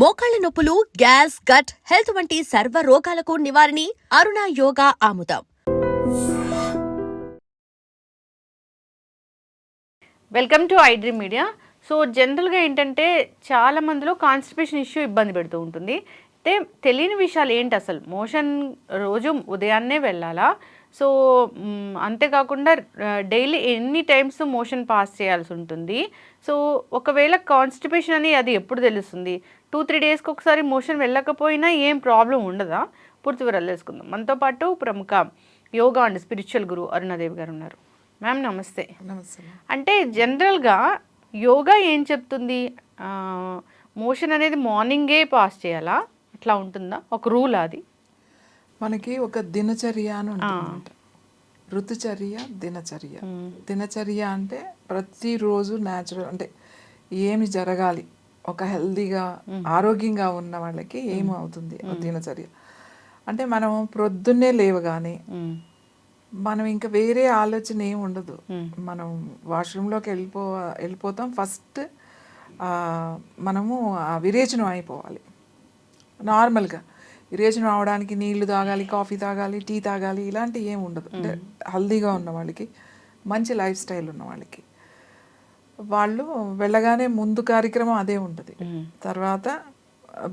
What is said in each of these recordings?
మోకాళ్ళ నొప్పులు gas gut health వంటి సర్వ రోగాలకు నివారణి అరుణ యోగా ఆముదం. Welcome to iDream media so జనరల్గా ఏంటంటే చాలా మందిలో కాన్స్టిపేషన్ ఇష్యూ ఇబ్బంది పెడుతూ ఉంటుంది. అయితే తెలియని విషయాలు ఏంటి అసలు? మోషన్ రోజు ఉదయాన్నే వెళ్ళాలా? సో అంతేకాకుండా డైలీ ఎన్ని టైమ్స్ మోషన్ పాస్ చేయాల్సి ఉంటుంది? సో ఒకవేళ కాన్స్టిపేషన్ అని అది ఎప్పుడు తెలుస్తుంది? టూ త్రీ డేస్కి ఒకసారి మోషన్ వెళ్ళకపోయినా ఏం ప్రాబ్లం ఉండదా? పూర్తి వివరాలు తెలుసుకుందాం. మనతో పాటు ప్రముఖ yoga and spiritual guru Arunadevi గారు ఉన్నారు. మ్యామ్ నమస్తే. నమస్తే అంటే జనరల్గా యోగా ఏం చెప్తుంది? మోషన్ అనేది మార్నింగే పాస్ చేయాలా? అట్లా ఉంటుందా? ఒక రూల్ అది? మనకి ఒక దినచర్య అని ఋతుచర్య దినచర్య. దినచర్య అంటే ప్రతిరోజు న్యాచురల్ అంటే ఏమి జరగాలి? ఒక హెల్దీగా ఆరోగ్యంగా ఉన్న వాళ్ళకి ఏమి అవుతుంది ఒక దినచర్య? అంటే మనం ప్రొద్దున్నే లేవగానే మ్మ్. మనం ఇంకా వేరే ఆలోచన ఏమి ఉండదు. మనం వాష్రూమ్లోకి వెళ్ళిపో వెళ్ళిపోతాం. ఫస్ట్ మనము ఆ విరేచనం అయిపోవాలి. నార్మల్గా విరేచనం అవడానికి నీళ్ళు తాగాలి కాఫీ తాగాలి టీ తాగాలి ఇలాంటివి ఏమి ఉండదు. అంటే హెల్దీగా ఉన్న వాళ్ళకి మంచి లైఫ్ స్టైల్ ఉన్న వాళ్ళకి. వాళ్ళు వెళ్ళగానే ముందు కార్యక్రమం అదే ఉంటుంది. తర్వాత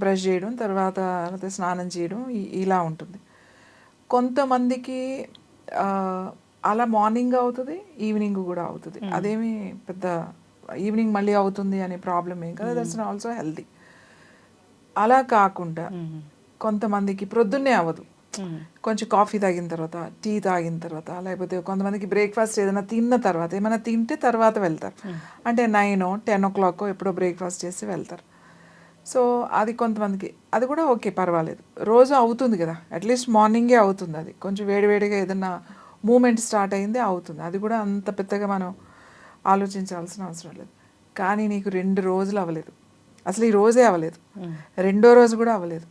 బ్రష్ చేయడం తర్వాత స్నానం చేయడం ఇలా ఉంటుంది. కొంతమందికి అలా మార్నింగ్ అవుతుంది ఈవినింగ్ కూడా అవుతుంది. అదేమి పెద్ద ఈవినింగ్ మళ్ళీ అవుతుంది అనే ప్రాబ్లం ఏం కదా. That's also healthy. అలా కాకుండా కొంతమందికి ప్రొద్దున్నే అవ్వదు. కొంచెం కాఫీ తాగిన తర్వాత టీ తాగిన తర్వాత లేకపోతే కొంతమందికి బ్రేక్ఫాస్ట్ ఏదైనా తిన్న తర్వాత ఏమైనా తింటే తర్వాత వెళ్తారు. అంటే నైన్ టెన్ ఓ క్లాక్ ఎప్పుడో బ్రేక్ఫాస్ట్ చేసి వెళ్తారు. సో అది కొంతమందికి అది కూడా ఓకే పర్వాలేదు. రోజు అవుతుంది కదా. అట్లీస్ట్ మార్నింగే అవుతుంది అది. కొంచెం వేడివేడిగా ఏదైనా మూమెంట్ స్టార్ట్ అయింది అవుతుంది. అది కూడా అంత పెద్దగా మనం ఆలోచించాల్సిన అవసరం లేదు. కానీ నీకు రెండు రోజులు అవ్వలేదు. అసలు ఈ రోజే అవ్వలేదు. రెండో రోజు కూడా అవ్వలేదు.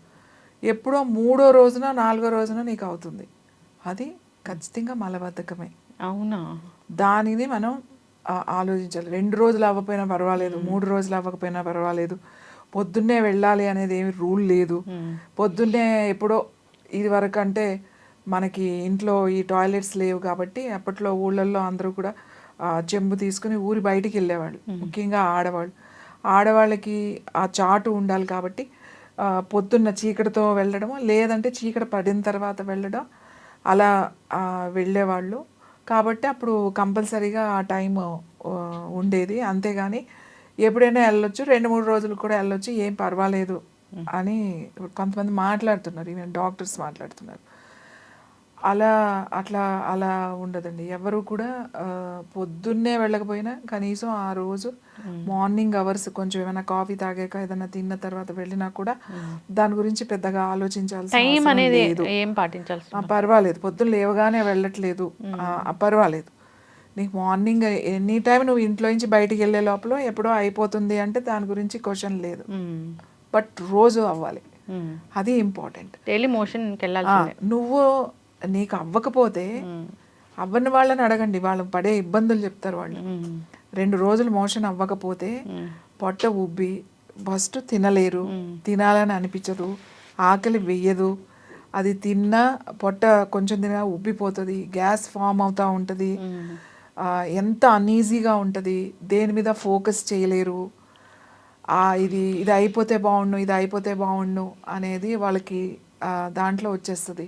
ఎప్పుడో మూడో రోజున నాలుగో రోజున నీకు అవుతుంది. అది ఖచ్చితంగా మలబద్ధకమే అవునా? దానిని మనం ఆలోచించాలి. రెండు రోజులు అవ్వకపోయినా పర్వాలేదు మూడు రోజులు అవ్వకపోయినా పర్వాలేదు. పొద్దున్నే వెళ్ళాలి అనేది ఏమి రూల్ లేదు. పొద్దున్నే ఎప్పుడో ఇది వరకు అంటే మనకి ఇంట్లో ఈ టాయిలెట్స్ లేవు కాబట్టి అప్పట్లో ఊళ్ళల్లో అందరూ కూడా చెంబు తీసుకుని ఊరి బయటికి వెళ్ళేవాళ్ళు. ముఖ్యంగా ఆడవాళ్ళు. ఆడవాళ్ళకి ఆ చాటు ఉండాలి కాబట్టి పొద్దున్న చీకటితో వెళ్ళడము లేదంటే చీకటి పడిన తర్వాత వెళ్ళడం అలా వెళ్ళేవాళ్ళు. కాబట్టి అప్పుడు కంపల్సరీగా ఆ టైం ఉండేది. అంతేగాని ఎప్పుడైనా వెళ్ళొచ్చు రెండు మూడు రోజులు కూడా వెళ్ళొచ్చు ఏం పర్వాలేదు అని కొంతమంది మాట్లాడుతున్నారు. ఈవెన్ డాక్టర్స్ మాట్లాడుతున్నారు. అలా అట్లా అలా ఉండదండి. ఎవరు కూడా పొద్దున్నే వెళ్ళకపోయినా కనీసం ఆ రోజు మార్నింగ్ అవర్స్ కొంచెం ఏమైనా కాఫీ తాగాక ఏదైనా తిన్న తర్వాత వెళ్ళినా కూడా దాని గురించి పెద్దగా ఆలోచించాల్సిన లేదు. ఏం పాటించాల్సి ఆ, పర్వాలేదు. పొద్దున్న లేవగానే వెళ్ళట్లేదు. పర్వాలేదు. నీకు మార్నింగ్ ఎనీ టైం నువ్వు ఇంట్లో నుంచి బయటికి వెళ్ళే లోపల ఎప్పుడో అయిపోతుంది అంటే దాని గురించి క్వశ్చన్ లేదు. బట్ రోజు అవ్వాలి. అది ఇంపార్టెంట్. డైలీ వెళ్ళాల్సిందే నువ్వు నీకు అవ్వకపోతే అవ్వని వాళ్ళని అడగండి. వాళ్ళు పడే ఇబ్బందులు చెప్తారు వాళ్ళు. రెండు రోజులు మోషన్ అవ్వకపోతే పొట్ట ఉబ్బి ఫస్ట్ తినలేరు. తినాలని అనిపించదు. ఆకలి వెయ్యదు అది తిన్నా పొట్ట కొంచెం తిన్నా ఉబ్బిపోతుంది. గ్యాస్ ఫామ్ అవుతూ ఉంటుంది. ఎంత అన్ఈజీగా ఉంటుంది. దేని మీద ఫోకస్ చేయలేరు. ఇది ఇది అయిపోతే బాగుండు ఇది అయిపోతే బాగుండు అనేది వాళ్ళకి దాంట్లో వచ్చేస్తుంది.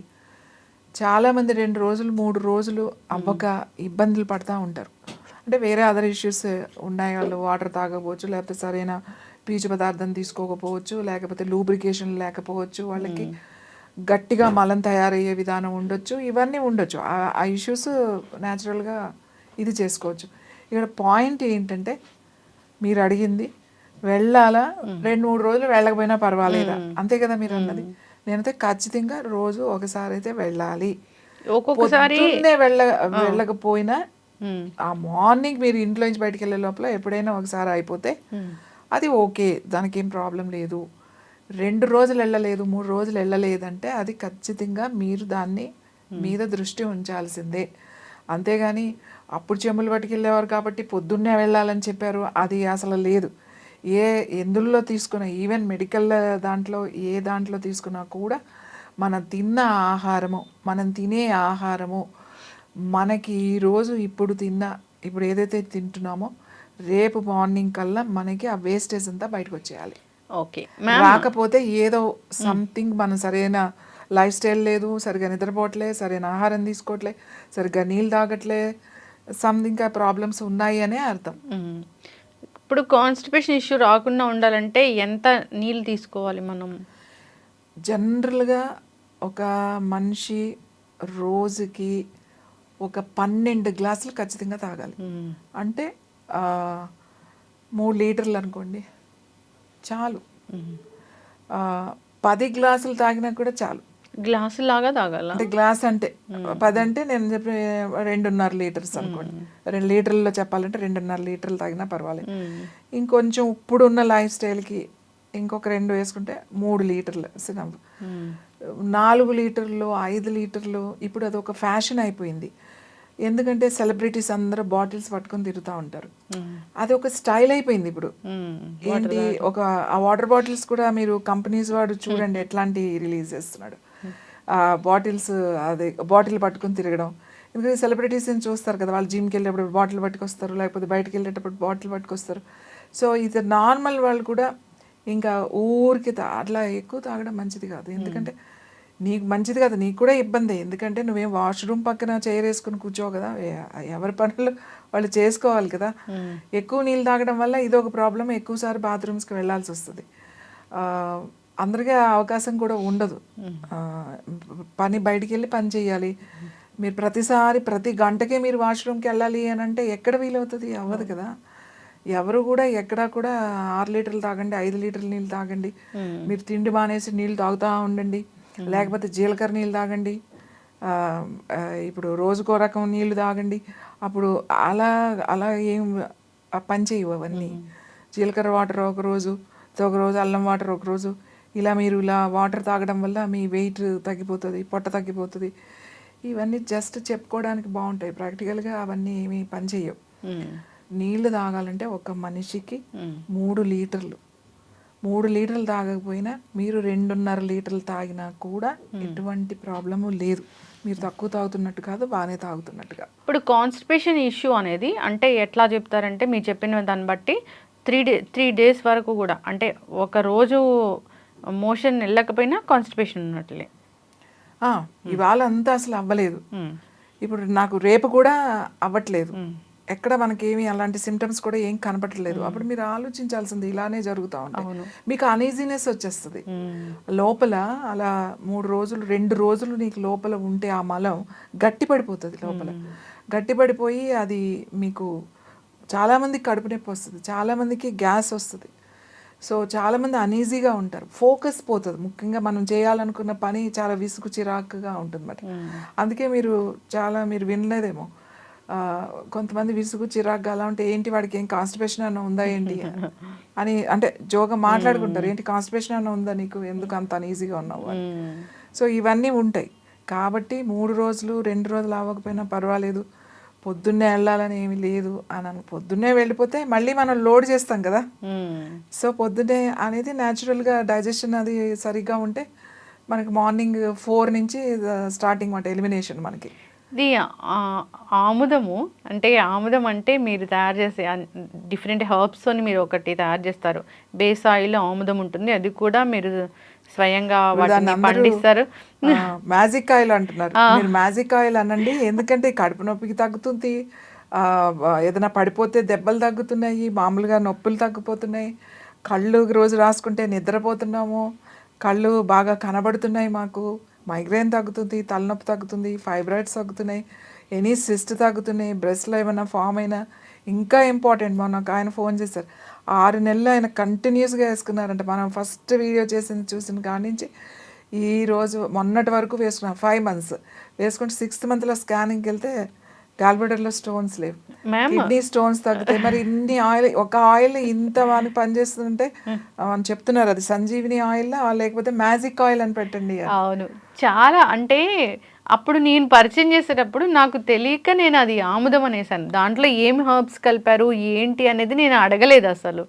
చాలామంది రెండు రోజులు మూడు రోజులు అవ్వక ఇబ్బందులు పడతా ఉంటారు. అంటే వేరే అదర్ ఇష్యూస్ ఉన్నాయి వాళ్ళు వాటర్ తాగకపోవచ్చు లేకపోతే సరైన పీచు పదార్థం తీసుకోకపోవచ్చు లేకపోతే లూబ్రికేషన్ లేకపోవచ్చు వాళ్ళకి గట్టిగా మలం తయారయ్యే విధానం ఉండొచ్చు ఇవన్నీ ఉండొచ్చు. ఆ- ఆ ఇష్యూస్ న్యాచురల్గా ఇది చేసుకోవచ్చు. ఇక్కడ పాయింట్ ఏంటంటే మీరు అడిగింది వెళ్ళాలా? రెండు మూడు రోజులు వెళ్ళకపోయినా పర్వాలేదా? అంతే కదా మీరు అన్నది నేనైతే ఖచ్చితంగా రోజు ఒకసారి అయితే వెళ్ళాలి. ఒక్కొక్కసారి వెళ్ళ వెళ్ళకపోయినా. ఆ మార్నింగ్ మీరు ఇంట్లో నుంచి బయటికి వెళ్ళే లోపల ఎప్పుడైనా ఒకసారి అయిపోతే అది ఓకే దానికి ఏం ప్రాబ్లం లేదు. రెండు రోజులు వెళ్ళలేదు మూడు రోజులు వెళ్ళలేదంటే అది ఖచ్చితంగా మీరు దాన్ని మీద దృష్టి ఉంచాల్సిందే. అంతేగాని అప్పుడు చెమ్ములు పట్టుకెళ్ళేవారు కాబట్టి పొద్దున్నే వెళ్ళాలని చెప్పారు అది అసలు లేదు. ఏ ఎందులో తీసుకున్నా ఈవెన్ మెడికల్ దాంట్లో ఏ దాంట్లో తీసుకున్నా కూడా మనం తిన్న ఆహారము మనం తినే ఆహారము మనకి ఈరోజు ఇప్పుడు తిన్న ఇప్పుడు ఏదైతే తింటున్నామో రేపు మార్నింగ్ కల్లా మనకి ఆ వేస్టేజ్ అంతా బయటకు వచ్చేయాలి. ఓకే. రాకపోతే ఏదో సంథింగ్ మనం సరైన లైఫ్ స్టైల్ లేదు సరిగా నిద్రపోవట్లే సరైన ఆహారం తీసుకోవట్లే సరిగ్గా నీళ్ళు తాగట్లే సంథింగ్ ప్రాబ్లమ్స్ ఉన్నాయి అనే అర్థం. ఇప్పుడు కాన్స్టిపేషన్ ఇష్యూ రాకుండా ఉండాలంటే ఎంత నీళ్ళు తీసుకోవాలి మనం? జనరల్గా ఒక మనిషి రోజుకి ఒక పన్నెండు గ్లాసులు ఖచ్చితంగా తాగాలి. అంటే మూడు లీటర్లు అనుకోండి చాలు. పది గ్లాసులు తాగినా కూడా చాలు. గ్లాసు లాగా తాగాల? అంటే గ్లాస్ అంటే పది అంటే నేను చెప్పిన రెండున్నర లీటర్స్ అనుకోండి. రెండు లీటర్లలో చెప్పాలంటే రెండున్నర లీటర్లు తాగినా పర్వాలేదు. ఇంకొంచెం ఇప్పుడున్న లైఫ్ స్టైల్కి ఇంకొక రెండు వేసుకుంటే మూడు లీటర్లు సినమ్. నాలుగు లీటర్లు ఐదు లీటర్లు ఇప్పుడు అది ఒక ఫ్యాషన్ అయిపోయింది. ఎందుకంటే సెలబ్రిటీస్ అందరూ బాటిల్స్ పట్టుకొని తిరుగుతూ ఉంటారు. అది ఒక స్టైల్ అయిపోయింది ఇప్పుడు. ఏంటి ఒక ఆ వాటర్ బాటిల్స్ కూడా మీరు కంపెనీస్ వాడు చూడండి ఎట్లాంటి రిలీజ్ చేస్తున్నాడు. బాటిల్స్ అదే బాటిల్ పట్టుకొని తిరగడం. ఎందుకంటే సెలబ్రిటీస్ చూస్తారు కదా వాళ్ళు జిమ్కి వెళ్ళేటప్పుడు బాటిల్ పట్టుకొస్తారు లేకపోతే బయటకు వెళ్ళేటప్పుడు బాటిల్ పట్టుకొస్తారు. సో ఇది నార్మల్ వాళ్ళు కూడా ఇంకా ఊరికి తా- అట్లా ఎక్కువ తాగడం మంచిది కాదు. ఎందుకంటే నీకు మంచిది కాదు నీకు కూడా ఇబ్బంది. ఎందుకంటే నువ్వేం వాష్రూమ్ పక్కన చైర్ వేసుకుని కూర్చోవు కదా ఎవరి పనులు వాళ్ళు చేసుకోవాలి కదా. ఎక్కువ నీళ్ళు తాగడం వల్ల ఇది ఒక ప్రాబ్లం ఎక్కువసారి బాత్రూమ్స్కి వెళ్ళాల్సి వస్తుంది. అందరికీ అవకాశం కూడా ఉండదు. పని బయటికి వెళ్ళి పని చేయాలి మీరు ప్రతిసారి ప్రతి గంటకే మీరు వాష్రూమ్కి వెళ్ళాలి అని అంటే ఎక్కడ వీలవుతుంది? అవ్వదు కదా. ఎవరు కూడా ఎక్కడా కూడా ఆరు లీటర్లు తాగండి ఐదు లీటర్ల నీళ్ళు తాగండి. మీరు తిండి మానేసి నీళ్ళు తాగుతూ ఉండండి. లేకపోతే జీలకర్ర నీళ్ళు తాగండి. ఇప్పుడు రోజుకో రకం నీళ్ళు తాగండి. అప్పుడు అలా అలా ఏం పని చేయవు అవన్నీ. జీలకర్ర వాటర్ ఒక రోజు ఒక రోజు అల్లం వాటర్ ఒక రోజు. ఇలా మీరు ఇలా వాటర్ తాగడం వల్ల మీ వెయిట్ తగ్గిపోతుంది పొట్ట తగ్గిపోతుంది. ఇవన్నీ జస్ట్ చెప్పుకోవడానికి బాగుంటాయి. ప్రాక్టికల్గా అవన్నీ ఏమీ పని చేయవు మ్మ్. నీళ్ళు తాగాలంటే ఒక మనిషికి. మూడు లీటర్లు. మూడు లీటర్లు తాగకపోయినా మీరు రెండున్నర లీటర్లు తాగినా కూడా ఎటువంటి ప్రాబ్లము లేదు. మీరు తక్కువ తాగుతున్నట్టు కాదు బాగానే తాగుతున్నట్టుగా ఇప్పుడు కాన్స్టిపేషన్ ఇష్యూ అనేది అంటే ఎట్లా చెప్తారంటే మీరు చెప్పిన దాన్ని బట్టి త్రీ డే త్రీ డేస్ వరకు కూడా అంటే ఒక రోజు మోషన్ వెళ్ళకపోయినా కాన్స్టిపేషన్ ఉన్నట్లే. ఇవాళ అంతా అసలు అవ్వలేదు. ఇప్పుడు నాకు రేపు కూడా అవ్వట్లేదు. ఎక్కడ మనకేమి అలాంటి సిమ్టమ్స్ కూడా ఏం కనపడట్లేదు. అప్పుడు మీరు ఆలోచించాల్సింది ఇలానే జరుగుతూ ఉంటాయి మీకు అనీజీనెస్ వచ్చేస్తుంది. లోపల అలా మూడు రోజులు రెండు రోజులు నీకు లోపల ఉంటే ఆ మలం గట్టి పడిపోతుంది లోపల. గట్టి పడిపోయి అది మీకు చాలామందికి కడుపు నొప్పి వస్తుంది. చాలామందికి గ్యాస్ వస్తుంది. సో చాలామంది అనీజీగా ఉంటారు. ఫోకస్ పోతుంది. ముఖ్యంగా మనం చేయాలనుకున్న పని చాలా విసుగు చిరాకుగా ఉంటుంది మరి అందుకే మీరు చాలా మీరు వినలేదేమో. కొంతమంది విసుగు చిరాకుగా అలా ఉంటే ఏంటి వాడికి? ఏం కాన్స్టిపేషన్ అన్న ఉందా ఏంటి? అని అంటే జోగా మాట్లాడుకుంటారు. ఏంటి కాన్స్టిపేషన్ అన్న ఉందా నీకు? ఎందుకు అంత అనీజీగా ఉన్నావు మ్మ్. సో ఇవన్నీ ఉంటాయి. కాబట్టి మూడు రోజులు రెండు రోజులు అవ్వకపోయినా పర్వాలేదు. పొద్దున్నే వెళ్ళాలని ఏమీ లేదు అని అను పొద్దున్నే వెళ్ళిపోతే మళ్ళీ మనం లోడ్ చేస్తాం కదా. సో పొద్దున్నే అనేది న్యాచురల్గా డైజెషన్ అది సరిగ్గా ఉంటే మనకి మార్నింగ్ ఫోర్ నుంచి స్టార్టింగ్ మాట ఎలిమినేషన్ మనకి ఇది ఆముదము అంటే ఆముదం అంటే మీరు తయారు చేసే డిఫరెంట్ హర్బ్స్తోని మీరు ఒకటి తయారు చేస్తారు. బేస్ ఆయిల్ ఆముదం ఉంటుంది. అది కూడా మీరు స్వయంగా వాటిని పండిస్తారు. మ్యాజిక్ ఆయిల్ అంటున్నారు. మీరు మ్యాజిక్ ఆయిల్ అనండి. ఎందుకంటే కడుపు నొప్పికి తగ్గుతుంది. ఏదైనా పడిపోతే దెబ్బలు తగ్గుతున్నాయి. మామూలుగా నొప్పులు తగ్గిపోతున్నాయి. కళ్ళు రోజు రాసుకుంటే నిద్రపోతున్నాము. కళ్ళు బాగా కనబడుతున్నాయి మాకు. మైగ్రేన్ తగ్గుతుంది తలనొప్పి తగ్గుతుంది ఫైబ్రాయిడ్స్ తగ్గుతున్నాయి ఎనీ సిస్ట్ తగ్గుతున్నాయి బ్రెస్ట్లో ఏమైనా ఫామ్ అయినా ఇంకా ఇంపార్టెంట్ మొన్న ఒక ఆయన ఫోన్ చేశారు. ఆరు నెలలు ఆయన కంటిన్యూస్గా వేసుకున్నారంట. మనం ఫస్ట్ వీడియో చేసింది చూసిన కాడి నుంచి ఈరోజు మొన్నటి వరకు వేసుకున్నాం. ఫైవ్ మంత్స్ వేసుకుంటే సిక్స్త్ మంత్లో స్కానింగ్కి వెళ్తే గాల్బెడర్లో స్టోన్స్ లేవు. కిడ్నీ స్టోన్స్ తగ్గుతాయి మరి ఇన్ని ఆయిల్ ఒక ఆయిల్ ఇంత వానికి పనిచేస్తుంటే అని చెప్తున్నారు అది సంజీవిని ఆయిల్ లేకపోతే మ్యాజిక్ ఆయిల్ అని పెట్టండి. అవును. చాలా అంటే అప్పుడు నేను పరిచయం చేసేటప్పుడు నాకు తెలియక నేను అది ఆముదం అనేసాను. దాంట్లో ఏం హర్బ్స్ కలిపారు ఏంటి అనేది నేను అడగలేదు అసలు.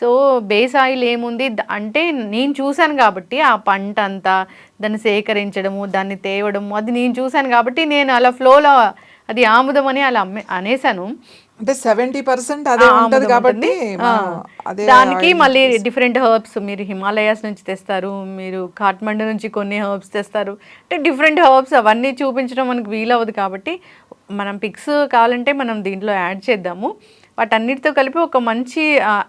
సో బేస్ ఆయిల్ ఏముంది? అంటే నేను చూశాను కాబట్టి ఆ పంట అంతా దాన్ని సేకరించడము దాన్ని తేవడము అది నేను చూశాను కాబట్టి నేను అలా ఫ్లోలో అది ఆముదం అని అలా అమ్మే అనేసాను. అంటే సెవెంటీ పర్సెంట్ అదే ఉంటది కాబట్టి దానికి మళ్ళీ డిఫరెంట్ హర్బ్స్ మీరు హిమాలయాస్ నుంచి తెస్తారు మీరు కాఠ్మండు నుంచి కొన్ని హర్బ్స్ తెస్తారు. అంటే డిఫరెంట్ హర్బ్స్ అవన్నీ చూపించడం మనకు వీలవ్వదు కాబట్టి మనం పిక్స్ కావాలంటే మనం దీంట్లో యాడ్ చేద్దాము. వాటన్నిటితో కలిపి ఒక మంచి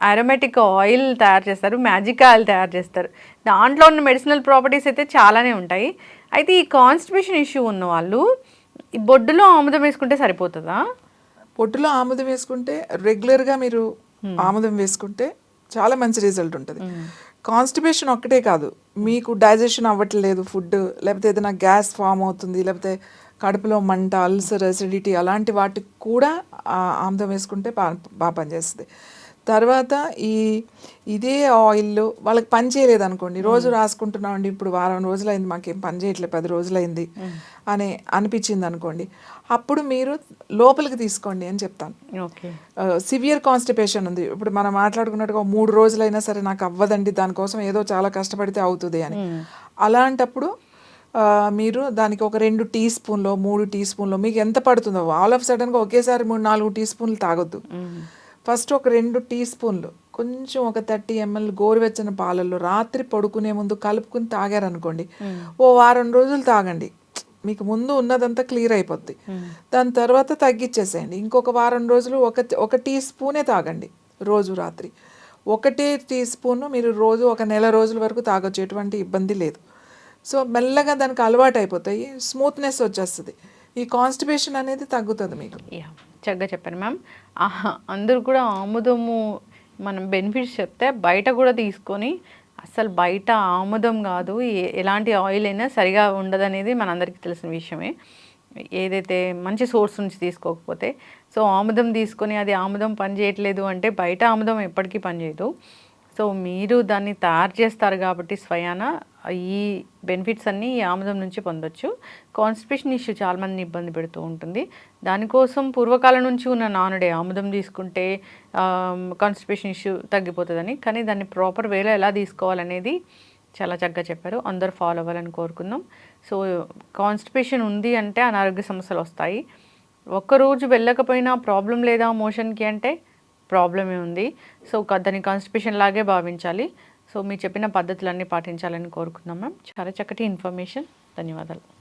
అరోమేటిక్ ఆయిల్ తయారు చేస్తారు మ్యాజిక్ ఆయిల్ తయారు చేస్తారు. దాంట్లో ఉన్న మెడిసినల్ ప్రాపర్టీస్ అయితే చాలానే ఉంటాయి. అయితే ఈ కాన్స్టిపేషన్ ఇష్యూ ఉన్న వాళ్ళు బొడ్డులో ఆముదం వేసుకుంటే సరిపోతుందా? పొట్టులో ఆముదం వేసుకుంటే రెగ్యులర్గా మీరు ఆముదం వేసుకుంటే చాలా మంచి రిజల్ట్ ఉంటుంది. కాన్స్టిపేషన్ ఒక్కటే కాదు మీకు డైజెషన్ అవ్వట్లేదు ఫుడ్ లేకపోతే ఏదైనా గ్యాస్ ఫామ్ అవుతుంది లేకపోతే కడుపులో మంట అల్సర్ అసిడిటీ అలాంటి వాటికి కూడా ఆముదం వేసుకుంటే బాగా పనిచేస్తుంది. తర్వాత ఈ ఇదే ఆయిల్ వాళ్ళకి పని చేయలేదు అనుకోండి రోజు రాసుకుంటున్నామండి ఇప్పుడు వారం రోజులైంది మాకేం పని చేయట్లేదు పది రోజులైంది అని అనిపించింది అనుకోండి అప్పుడు మీరు లోపలికి తీసుకోండి అని చెప్తాను. ఓకే. సివియర్ కాన్స్టిపేషన్ ఉంది. ఇప్పుడు మనం మాట్లాడుకున్నట్టుగా మూడు రోజులైనా సరే నాకు అవ్వదండి దానికోసం ఏదో చాలా కష్టపడితే అవుతుంది అని. అలాంటప్పుడు మీరు దానికి ఒక రెండు టీ స్పూన్లో మూడు టీ స్పూన్లో మీకు ఎంత పడుతుందో ఆల్ ఆఫ్ సడన్గా ఒకేసారి మూడు నాలుగు టీ స్పూన్లు తాగొద్దు. ఫస్ట్ ఒక రెండు టీ స్పూన్లు. కొంచెం ఒక థర్టీ ఎంఎల్ గోరువెచ్చని పాలల్లో రాత్రి పడుకునే ముందు కలుపుకుని తాగారనుకోండి. ఓ వారం రోజులు తాగండి. మీకు ముందు ఉన్నదంతా క్లియర్ అయిపోద్ది. దాని తర్వాత తగ్గించేసేయండి ఇంకొక వారం రోజులు ఒక ఒక టీ స్పూనే తాగండి రోజు రాత్రి. ఒకటే టీ స్పూన్ మీరు రోజు ఒక నెల రోజుల వరకు తాగొచ్చు. ఎటువంటి ఇబ్బంది లేదు. సో మెల్లగా దానికి అలవాటు అయిపోతాయి స్మూత్నెస్ వచ్చేస్తుంది. ఈ కాన్స్టిపేషన్ అనేది తగ్గుతుంది మీకు. చక్కగా చెప్పాను మ్యామ్. అందరూ కూడా ఆముదము మనం బెనిఫిట్స్ చెప్తే బయట కూడా తీసుకొని అసలు బయట ఆముదం కాదు ఎలాంటి ఆయిల్ అయినా సరిగా ఉండదనేది మనందరికీ తెలిసిన విషయమే. ఏదైతే మంచి సోర్స్ నుంచి తీసుకోకపోతే సో ఆముదం తీసుకొని అది ఆముదం పనిచేయట్లేదు అంటే బయట ఆముదం ఎప్పటికీ పనిచేయదు సో మీరు దాన్ని తయారు చేస్తారు కాబట్టి స్వయాన ఈ బెనిఫిట్స్ అన్నీ ఈ ఆముదం నుంచి పొందొచ్చు. కాన్స్టిపేషన్ ఇష్యూ చాలామందిని ఇబ్బంది పెడుతూ ఉంటుంది. దానికోసం పూర్వకాలం నుంచి ఉన్న నానుడే ఆముదం తీసుకుంటే కాన్స్టిపేషన్ ఇష్యూ తగ్గిపోతుందని కానీ దాన్ని ప్రాపర్ వేలో ఎలా తీసుకోవాలనేది చాలా చక్కగా చెప్పారు. అందరూ ఫాలో అవ్వాలని కోరుకుందాం. సో కాన్స్టిపేషన్ ఉంది అంటే అనారోగ్య సమస్యలు వస్తాయి. ఒక్కరోజు వెళ్ళకపోయినా ప్రాబ్లం లేదా మోషన్కి అంటే ప్రాబ్లమే ఉంది. సో దాన్ని కాన్స్టిపేషన్ లాగే భావించాలి. సో మీరు చెప్పిన పద్ధతులన్నీ పాటించాలని కోరుకుందాం మ్యామ్. చాలా చక్కటి ఇన్ఫర్మేషన్. ధన్యవాదాలు.